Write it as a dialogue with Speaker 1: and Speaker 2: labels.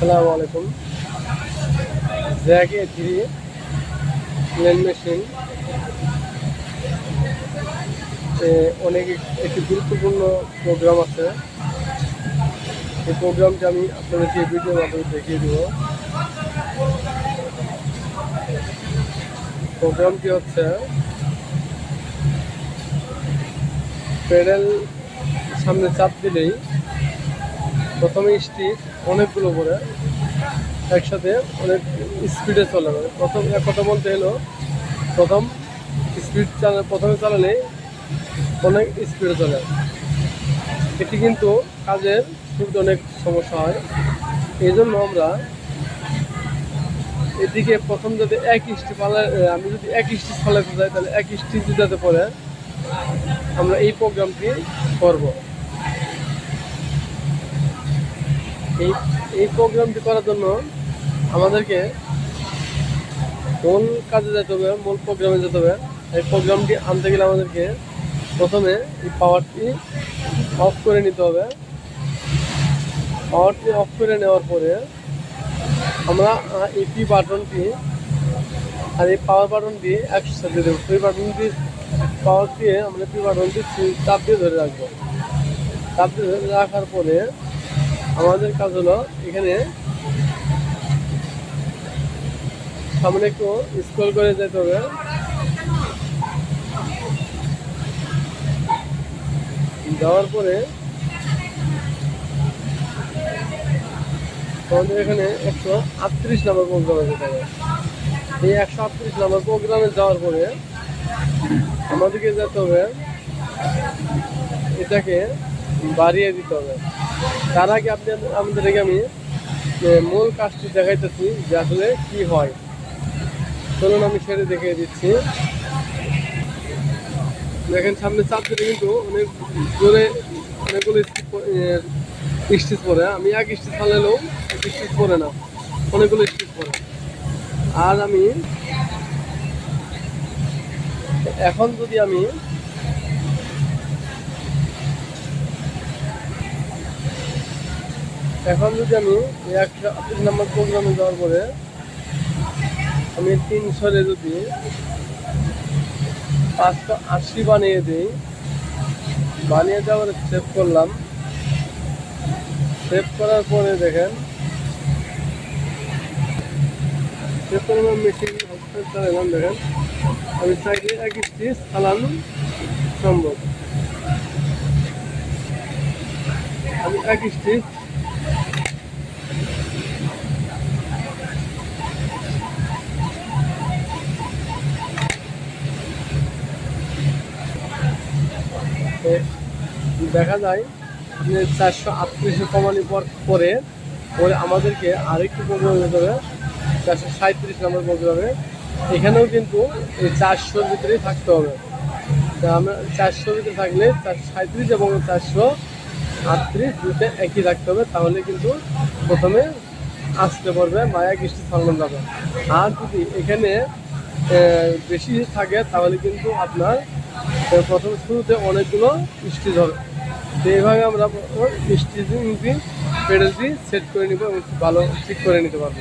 Speaker 1: আসসালামু আলাইকুম। Jack A three plane machine অনেক একটি গুরুত্বপূর্ণ প্রোগ্রাম আছে। এই প্রোগ্রামটি আমি আপনাদেরকে ভিডিওর মাধ্যমে দেখিয়ে দেব। প্রোগ্রামটি হচ্ছে প্যাডেল সামনে চাপ দিলেই প্রথমে স্টিক অনেকগুলো করে একসাথে অনেক স্পিডে চলে মানে প্রথম এক কথা বলতে হলো, প্রথম স্পিড চালা প্রথমে চালালে অনেক স্পিডে চলে এটি কিন্তু কাজের শুরুতে অনেক সমস্যা হয়। এই জন্য আমরা এদিকে প্রথম যাতে এক স্টিচ পালা আমি যদি এক স্টিচ ফালাতে যাই তাহলে এক স্টিচ যাতে পরে আমরা এই প্রোগ্রামটি করব। এই এই প্রোগ্রামটি করার জন্য আমাদেরকে মূল কাজে যেতে হবে, মূল প্রোগ্রামে যেতে হবে। এই প্রোগ্রামটি আনতে গেলে আমাদেরকে প্রথমে এই পাওয়ারটি অফ করে নিতে হবে। পাওয়ারটি অফ করে নেওয়ার পরে আমরা এই পি বাটনটি আর এই পাওয়ার বাটনটি একসাথে দেবো। পি বাটনটি পাওয়ার দিয়ে আমরা পি বাটনটি চাপ দিয়ে ধরে রাখব। চাপ দিয়ে ধরে রাখার পরে আমাদের কাজ হলো এখানে সামনে একটু স্ক্রল করে যেতে হবে। যাওয়ার পরে আমাদের এখানে একশো আটত্রিশ নম্বর প্রোগ্রামে যেতে হবে এই একশো আটত্রিশ নম্বর প্রোগ্রামে যাওয়ার পরে আমাদেরকে যেতে হবে, এটাকে বাড়িয়ে দিতে হবে। তার আগে আপনি আমাদেরকে আমি মূল কাজটি দেখাইতেছি যে আসলে কি হয়। চলুন আমি সেটা দেখিয়ে দিচ্ছি। দেখেন, সামনে চাপ কিন্তু অনেক জোরে অনেকগুলো স্টিচ পরে আমি এক স্টিচ ফালালেও স্টিচ পরে না, অনেকগুলো স্টিচ পরে আর আমি এখন যদি আমি এখন যদি আমি একশো আটত্রিশ নম্বর প্রোগ্রামে যাওয়ার পরে আমি তিনশোরে যদি পাঁচশো আশি বানিয়ে দিই, বানিয়ে যাওয়ার সেভ করলাম। সেভ করার পরে দেখেন সেভ করে মেশিন দেখেন, আমি চাইলে এক চালানো সম্ভব। আমি এক স্টিচ দেখা যায় যে চারশো আটত্রিশে কমানি পর পরে পরে আমাদেরকে আরেকটি প্রোগ্রাম যেতে হবে। চারশো সাঁত্রিশ নম্বর প্রোগ্রামে এখানেও কিন্তু এই চারশোর ভিতরেই থাকতে হবে। আমরা চারশোর ভিতরে থাকলে চারশো সাঁত্রিশ এবং চারশো আটত্রিশ দুটো একই রাখতে হবে, তাহলে কিন্তু প্রথমে আসতে পারবে মায়া কৃষ্টি চালানো যাবে। আর যদি এখানে বেশি থাকে, তাহলে কিন্তু আপনার প্রথম শুরুতে অনেকগুলো স্টিচ হবে। তো এইভাবে আমরা স্টিচিং দিয়ে সেট করে নিব এবং ভালো ঠিক করে নিতে পারব।